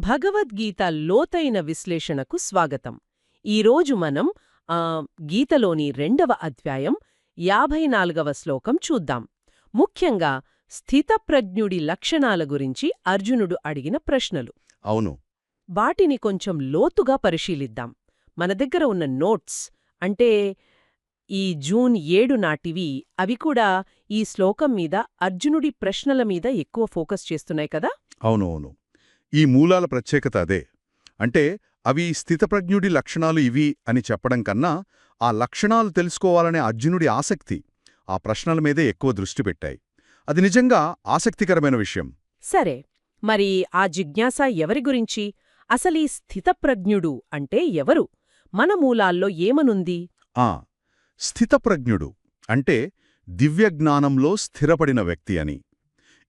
భగవద్గీత లోతైన విశ్లేషణకు స్వాగతం. ఈరోజు మనం ఆ, గీతలోని రెండవ అధ్యాయం యాభై నాలుగవ శ్లోకం చూద్దాం. ముఖ్యంగా స్థితప్రజ్ఞుడి లక్షణాల గురించి అర్జునుడు అడిగిన ప్రశ్నలు. అవును. వాటిని కొంచెం లోతుగా పరిశీలిద్దాం. మన దగ్గర ఉన్న నోట్స్ అంటే ఈ జూన్ ఏడు నాటివి అవి కూడా ఈ శ్లోకం మీద అర్జునుడి ప్రశ్నల మీద ఎక్కువ ఫోకస్ చేస్తున్నాయి కదా? అవును అవును. ఈ మూలాల ప్రత్యేకత అదే. అంటే అవి స్థితప్రజ్ఞుడి లక్షణాలు ఇవి అని చెప్పడం కన్నా ఆ లక్షణాలు తెలుసుకోవాలనే అర్జునుడి ఆసక్తి ఆ ప్రశ్నల మీదే ఎక్కువ దృష్టి పెట్టాయి. అది నిజంగా ఆసక్తికరమైన విషయం. సరే మరి ఆ జిజ్ఞాస ఎవరి గురించి? అసలీ స్థితప్రజ్ఞుడు అంటే ఎవరు? మన మూలాల్లో ఏమనుంది? ఆ స్థితప్రజ్ఞుడు అంటే దివ్యజ్ఞానంలో స్థిరపడిన వ్యక్తి అని.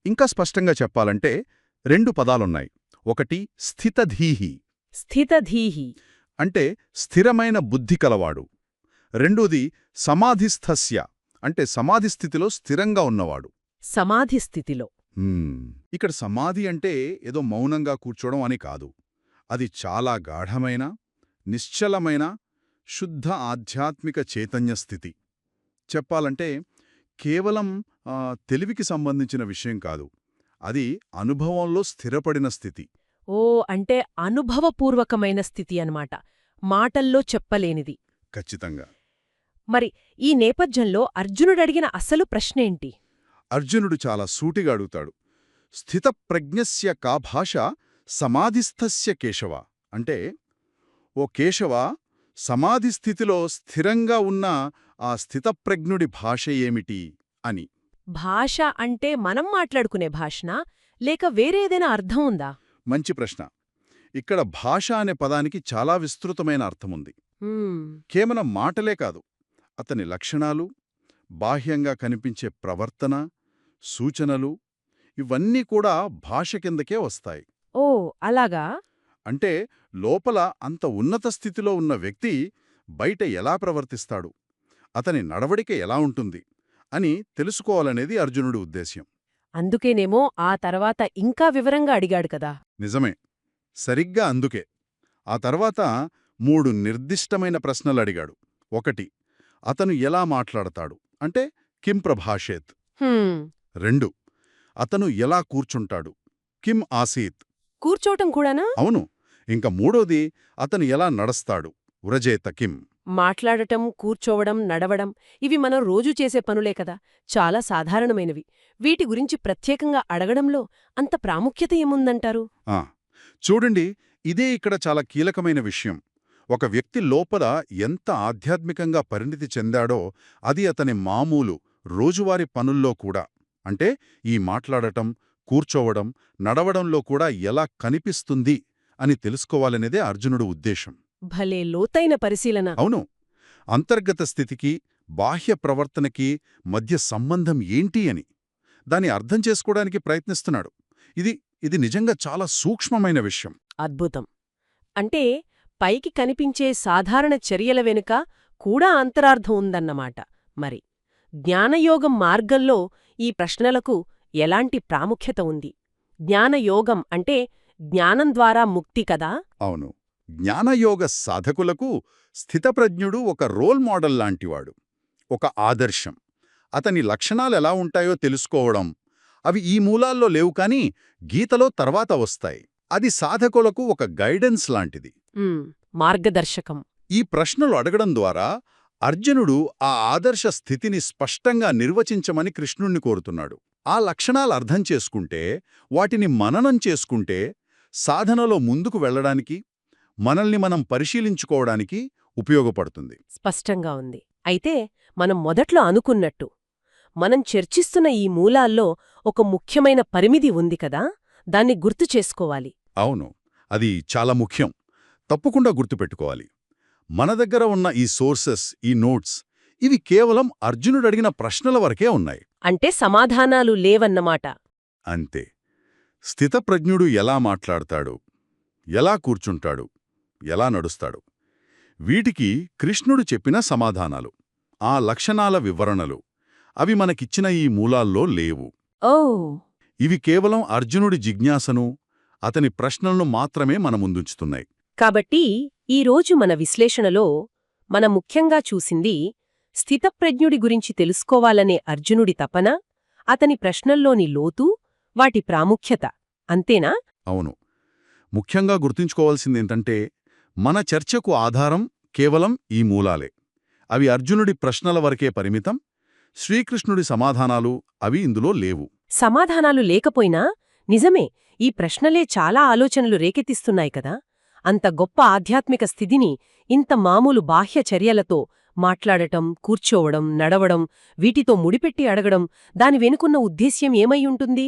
ఇంకా స్పష్టంగా చెప్పాలంటే రెండు పదాలున్నాయి. ఒకటి స్థితధీహి. స్థితధీహి. అంటే స్థిరమైన బుద్ధి కలవాడు. రెండోది సమాధిస్థస్య అంటే సమాధి స్థితిలో స్థిరంగా ఉన్నవాడు. సమాధి స్థితిలో ఇక్కడ సమాధి అంటే ఏదో మౌనంగా కూర్చోవడం అని కాదు. అది చాలా గాఢమైన నిశ్చలమైన శుద్ధ ఆధ్యాత్మిక చైతన్య స్థితి. చెప్పాలంటే కేవలం తెలివికి సంబంధించిన విషయం కాదు. అది అనుభవంలో స్థిరపడిన స్థితి. ఓ అంటే అనుభవపూర్వకమైన స్థితి అన్నమాట. మాటల్లో చెప్పలేనిది. ఖచ్చితంగా. మరి ఈ నేపథ్యంలో అర్జునుడడిగిన అసలు ప్రశ్నేంటి అర్జునుడు చాలా సూటిగా అడుగుతాడు. స్థితప్రజ్ఞస్య కా భాష సమాధిస్థస్య కేశవ. అంటే ఓ కేశవ సమాధి స్థితిలో స్థిరంగా ఉన్న ఆ స్థితప్రజ్ఞుడి భాష ఏమిటి అని. భాష అంటే మనం మాట్లాడుకునే భాషనా? లేక వేరేదైనా అర్థం ఉందా? మంచి ప్రశ్న. ఇక్కడ భాష అనే పదానికి చాలా విస్తృతమైన అర్థముంది. కేవలం మాటలే కాదు అతని లక్షణాలు బాహ్యంగా కనిపించే ప్రవర్తన సూచనలు ఇవన్నీ కూడా భాష కిందకే వస్తాయి. ఓ అలాగా? అంటే లోపల అంత ఉన్నత స్థితిలో ఉన్న వ్యక్తి బయట ఎలా ప్రవర్తిస్తాడు? అతని నడవడిక ఎలా ఉంటుంది? అని తెలుసుకోవాలనేది అర్జునుడి ఉద్దేశ్యం. అందుకేనేమో ఆ తర్వాత ఇంకా వివరంగా అడిగాడు కదా. నిజమే. సరిగ్గా అందుకే. ఆ తర్వాత మూడు నిర్దిష్టమైన ప్రశ్నలు అడిగాడు. ఒకటి అతను ఎలా మాట్లాడతాడు? అంటే కిం ప్రభాషేత్. రెండు అతను ఎలా కూర్చుంటాడు? కిం ఆసీత్. కూర్చోవటం కూడానా? అవును. ఇంక మూడోది అతను ఎలా నడస్తాడు? వ్రజేత కిం మాట్లాడటం కూర్చోవడం నడవడం ఇవి మనం రోజూ చేసే పనులే కదా! చాలా సాధారణమైనవి. వీటి గురించి ప్రత్యేకంగా అడగడంలో అంత ప్రాముఖ్యత ఏముందంటారు? ఆ, చూడండి ఇదే ఇక్కడ చాలా కీలకమైన విషయం. ఒక వ్యక్తి లోపల ఎంత ఆధ్యాత్మికంగా పరిణితి చెందాడో అది అతని మామూలు రోజువారీ పనుల్లో కూడా. అంటే ఈ మాట్లాడటం కూర్చోవడం నడవడంలో కూడా ఎలా కనిపిస్తుంది అని తెలుసుకోవాలనేదే అర్జునుడు ఉద్దేశం. భలే లోతైన పరిశీలన. అవును. అంతర్గత స్థితికి బాహ్య ప్రవర్తనకి మధ్య సంబంధం ఏంటి అని. దాన్ని అర్థం చేసుకోవడానికి ప్రయత్నిస్తున్నాడు. ఇది ఇది నిజంగా చాలా సూక్ష్మమైన విషయం. అద్భుతం. అంటే పైకి కనిపించే సాధారణ చర్యల వెనుక కూడా అంతరార్థం ఉందన్నమాట. మరి జ్ఞానయోగం మార్గంలో ఈ ప్రశ్నలకు ఎలాంటి ప్రాముఖ్యత ఉంది? జ్ఞానయోగం అంటే జ్ఞానం ద్వారా ముక్తి కదా? అవును. జ్ఞానయోగ సాధకులకు స్థితప్రజ్ఞుడు ఒక రోల్ మోడల్ లాంటివాడు ఒక ఆదర్శం. అతని లక్షణాలెలా ఉంటాయో తెలుసుకోవడం. అవి ఈ మూలాల్లో లేవు కానీ గీతలో తర్వాత వస్తాయి. అది సాధకులకు ఒక గైడెన్స్ లాంటిది. మార్గదర్శకం. ఈ ప్రశ్నలు అడగడం ద్వారా అర్జునుడు ఆ ఆదర్శ స్థితిని స్పష్టంగా నిర్వచించమని కృష్ణుణ్ణి కోరుతున్నాడు. ఆ లక్షణాలు అర్థం చేసుకుంటే వాటిని మననం చేసుకుంటే సాధనలో ముందుకు వెళ్ళడానికి మనల్ని మనం పరిశీలించుకోవడానికి ఉపయోగపడుతుంది. స్పష్టంగా ఉంది. అయితే మనం మొదట్లో అనుకున్నట్టు మనం చర్చిస్తున్న ఈ మూలాల్లో ఒక ముఖ్యమైన పరిమితి ఉంది కదా? దాన్ని గుర్తు చేసుకోవాలి. అవును. అది చాలా ముఖ్యం. తప్పకుండా గుర్తుపెట్టుకోవాలి మన దగ్గర ఉన్న ఈ సోర్సెస్ ఈ నోట్స్ ఇవి కేవలం అర్జునుడు అడిగిన ప్రశ్నల వరకే ఉన్నాయి. అంటే సమాధానాలు లేవన్నమాట. అంతే. స్థితప్రజ్ఞుడు ఎలా మాట్లాడతాడు? ఎలా కూర్చుంటాడు? ఎలా నడుస్తాడు? వీటికి కృష్ణుడు చెప్పిన సమాధానాలు ఆ లక్షణాల వివరణలు అవి మనకిచ్చిన ఈ మూలాల్లో లేవు. ఓ! ఇవి కేవలం అర్జునుడి జిజ్ఞాసను అతని ప్రశ్నలను మాత్రమే మన ముందుంచుతున్నాయి. కాబట్టి ఈరోజు మన విశ్లేషణలో మనం ముఖ్యంగా చూసింది స్థితప్రజ్ఞుడి గురించి తెలుసుకోవాలనే అర్జునుడి తపన అతని ప్రశ్నల్లోని లోతు వాటి ప్రాముఖ్యత. అంతేనా? అవును. ముఖ్యంగా గుర్తుంచుకోవాల్సిందేంటంటే మన చర్చకు ఆధారం కేవలం ఈ మూలాలే. అవి అర్జునుడి ప్రశ్నల వరకే పరిమితం శ్రీకృష్ణుడి సమాధానాలు అవి ఇందులో లేవు. సమాధానాలు లేకపోయినా నిజమే ఈ ప్రశ్నలే చాలా ఆలోచనలు రేకెత్తిస్తున్నాయి కదా. అంత గొప్ప ఆధ్యాత్మిక స్థితిని ఇంత మామూలు బాహ్య చర్యలతో మాట్లాడటం కూర్చోవడం నడవడం వీటితో ముడిపెట్టి అడగడం దాని వెనుకున్న ఉద్దేశ్యం ఏమై ఉంటుంది?